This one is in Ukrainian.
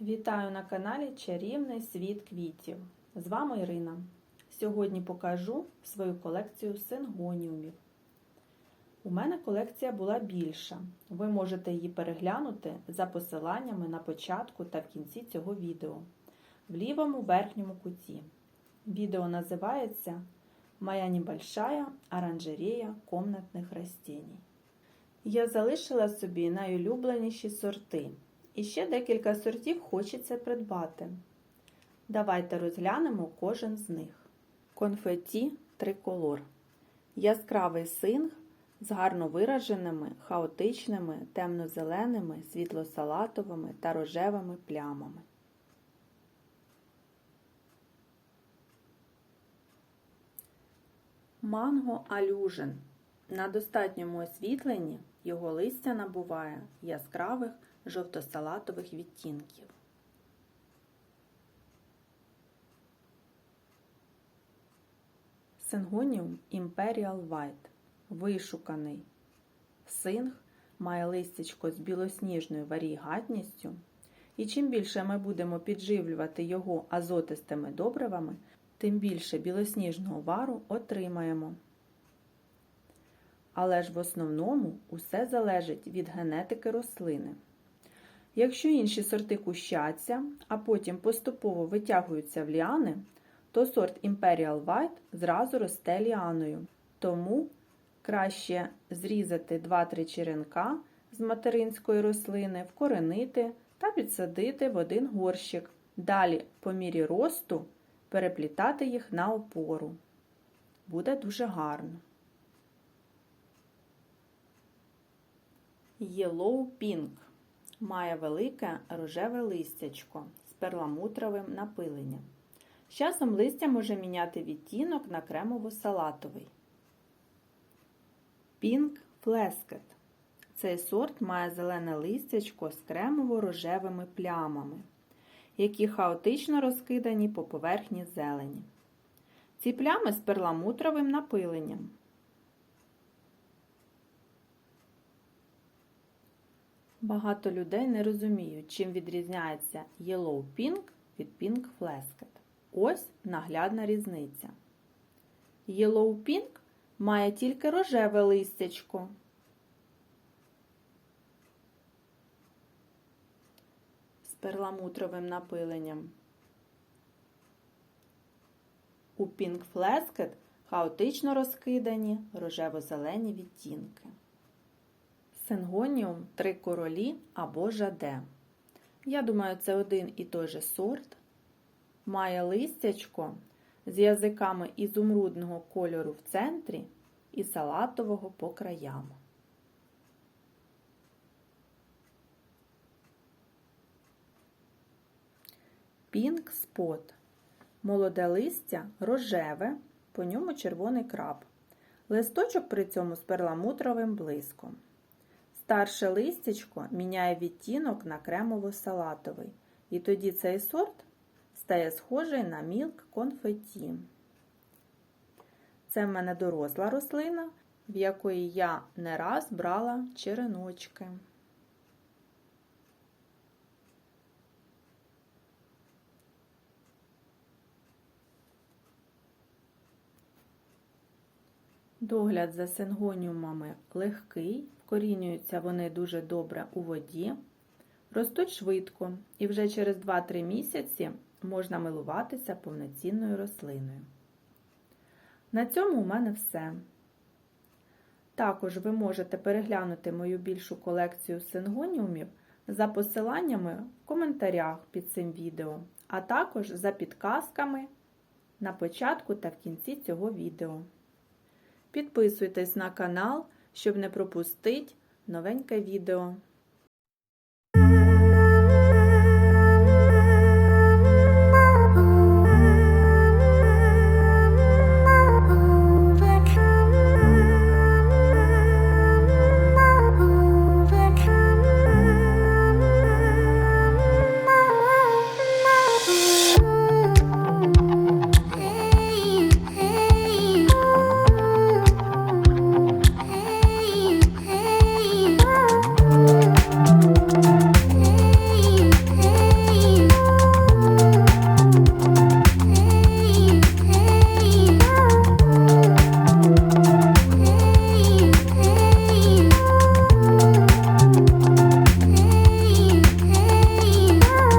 Вітаю на каналі Чарівний світ квітів. З вами Ірина. Сьогодні покажу свою колекцію сингоніумів. У мене колекція була більша. Ви можете її переглянути за посиланнями на початку та в кінці цього відео в лівому верхньому куті. Відео називається Моя небольшая оранжерея комнатних растений. Я залишила собі найулюбленіші сорти. І ще декілька сортів хочеться придбати. Давайте розглянемо кожен з них. Конфеті триколор. Яскравий синг з гарно вираженими, хаотичними, темно-зеленими, світло-салатовими та рожевими плямами. Манго алюжен. На достатньому освітленні його листя набуває яскравих жовто-салатових відтінків. Сингоніум Imperial White вишуканий. Синг має листячко з білосніжною варігатністю, і чим більше ми будемо підживлювати його азотистими добривами, тим більше білосніжного вару отримаємо. Але ж в основному усе залежить від генетики рослини. Якщо інші сорти кущаться, а потім поступово витягуються в ліани, то сорт Imperial White зразу росте ліаною. Тому краще зрізати 2-3 черенка з материнської рослини, вкоренити та підсадити в один горщик. Далі, по мірі росту, переплітати їх на опору. Буде дуже гарно. Yellow Pink має велике рожеве листячко з перламутровим напиленням. З часом листя може міняти відтінок на кремово-салатовий. Pink Flesket. Цей сорт має зелене листячко з кремово-рожевими плямами, які хаотично розкидані по поверхні зелені. Ці плями з перламутровим напиленням. Багато людей не розуміють, чим відрізняється Yellow Pink від Pink Flesket. Ось наглядна різниця. Yellow Pink має тільки рожеве листячко. З перламутровим напиленням. У Pink Flesket хаотично розкидані рожево-зелені відтінки. Сингоніум три королі або жаде. Я думаю, це один і той же сорт. Має листячко з язиками ізумрудного кольору в центрі і салатового по краям. Пінк спот. Молоде листя рожеве, по ньому червоний краб. Листочок при цьому з перламутровим блиском. Старше листячко міняє відтінок на кремово-салатовий, і тоді цей сорт стає схожий на мілк конфеті. Це в мене доросла рослина, в якої я не раз брала череночки. Догляд за сингоніумами легкий, вкорінюються вони дуже добре у воді, ростуть швидко і вже через 2-3 місяці можна милуватися повноцінною рослиною. На цьому у мене все. Також ви можете переглянути мою більшу колекцію сингоніумів за посиланнями в коментарях під цим відео, а також за підказками на початку та в кінці цього відео. Підписуйтесь на канал, щоб не пропустити новеньке відео.